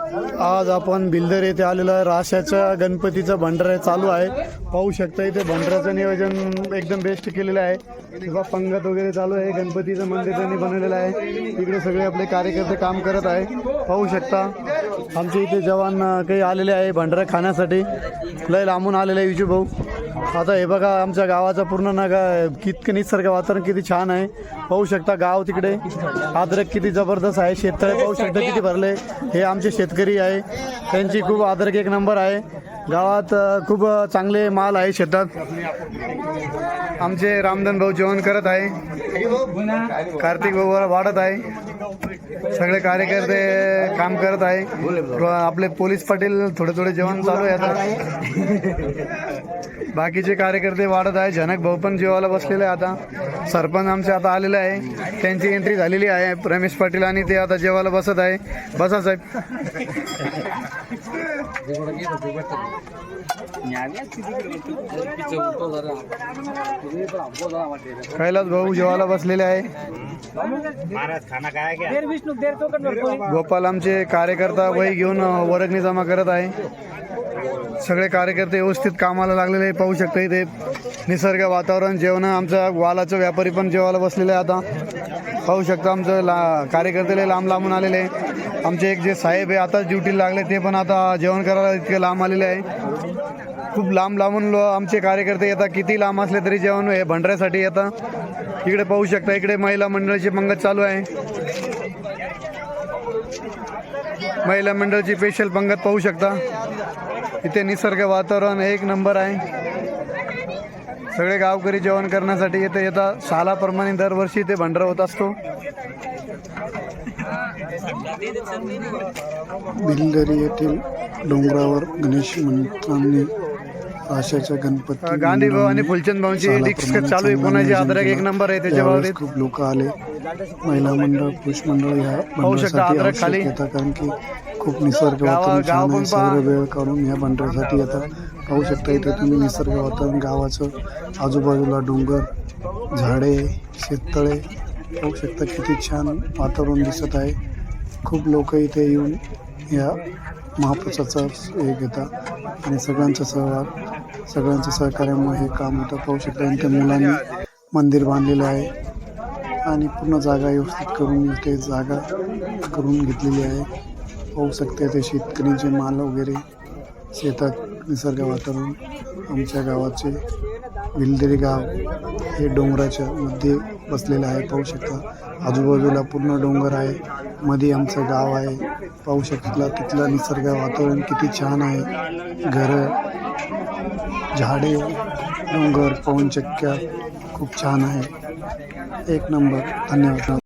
आज आपण बिल्दर येथे आलेलो आहे. राशाच्या गणपतीचा भंडारा चालू आहे. पाहू शकता इथे भंडाराचं नियोजन एकदम बेस्ट केलेलं आहे. किंवा पंगत वगैरे चालू आहे. गणपतीचं मंदिर त्यांनी बनवलेलं आहे. इकडे सगळे आपले कार्यकर्ते काम करत आहे. पाहू शकता. आमचे इथे जवान काही आलेले आहे भंडारा खाण्यासाठी. लय लांबून आलेले आहे विजू भाऊ. आता हे बघा आमच्या गावाचा पूर्ण नगा कितकं निसर्ग वातावरण किती छान आहे. पाहू शकता गाव तिकडे. अद्रक किती जबरदस्त आहे. शेततळे पाहू शकता किती भरले. हे आमचे शेतकरी आहे. त्यांची खूप अद्रक एक नंबर आहे. गावात खूप चांगले माल आहे शेतात. आमचे रामधन भाऊ जेवण करत आहे. कार्तिक भाऊ वाढत आहे. सगळे कार्यकर्ते काम करत आहे. आपले पोलीस पाटील थोडे थोडे जेवण चालू आहे आता. बाकीचे कार्यकर्ते वाढत आहे जनक भाऊ पण जेवायला बसलेले आहे आता. सरपंच आमचे आता आलेले आहे. त्यांची एंट्री झालेली आहे. रमेश पाटील आणि ते आता जेवायला बसत आहे. बसा साहेब. कैलास भाऊ जेवायला बसलेले आहे. गोपाल आमचे कार्यकर्ता वही घेऊन वर्गणी जमा करत आहे. सगळे कार्यकर्ते व्यवस्थित कामाला लागलेले आहे. पाहू शकता इथे निसर्ग वातावरण जेवण आमचा वालाचं व्यापारी पण जेवायला बसलेले आहे आता. पाहू शकता आमचं ला कार्यकर्ते लय लांब लांबून आलेले. आमचे एक जे साहेब आहे आता ड्युटीला लागले ते पण आता जेवण करायला इतके लांब आलेले आहे. खूप लांब लांबून लो आमचे कार्यकर्ते येतात. किती लांब असले तरी जेवण हे भंडाऱ्यासाठी येतात. इकडे पाहू शकता इकडे महिला मंडळाची पंगत चालू आहे. महिला मंडळाची स्पेशल पंगत पाहू शकता. इथे निसर्ग वातावरण एक नंबर आहे. सगळे गावकरी जेवण करण्यासाठी इथे येतात सालाप्रमाणे दरवर्षी इथे भंडारा होत असतो. बिलदरी येथील डोंगरावर गणेश मंडळांनी आशाच्या गणपती गांधी भाऊ आणि फुलचंद भाऊंची रिक्स चालू आहे. कोणाची अद्रक एक नंबर आहे त्याच्या बाबतीत खूप लोक आले. महिला मंडळ पुरुष मंडळ ह्या पाहू शकता आवश्यक खाली. येतात कारण की खूप निसर्ग वातावरण. सगळं वेळ काढून ह्या बंडऱ्यासाठी येतात पाहू शकता इथे तुम्ही निसर्ग वातावरण गावाचं आजूबाजूला डोंगर झाडे शेततळे. पाहू शकता किती छान वातावरण दिसत आहे. खूप लोक इथे येऊन या महापुरुषाचा हे घेतात. आणि सगळ्यांचा सहभाग सगळ्यांच्या सहकार्यामुळे हे काम होतं. पाहू शकता इथे मुलांनी मंदिर बांधलेलं आहे. आणि पूर्ण जागा व्यवस्थित करून इथे जागा करून घेतलेली आहे. पाहू शकते ते शेतकरीचे माल वगैरे शेतात निसर्ग वातावरण आमच्या गावाचे विलदेरी गाव हे डोंगराच्या मध्ये बसलेलं आहे पाहू शकता. आजूबाजूला पूर्ण डोंगर आहे मध्ये आमचं गाव आहे पाहू शकता तिथलं निसर्ग वातावरण किती छान आहे. घरं झाडे डोंगर पवनचक्क्या खूप छान आहे. एक नंबर. धन्यवाद.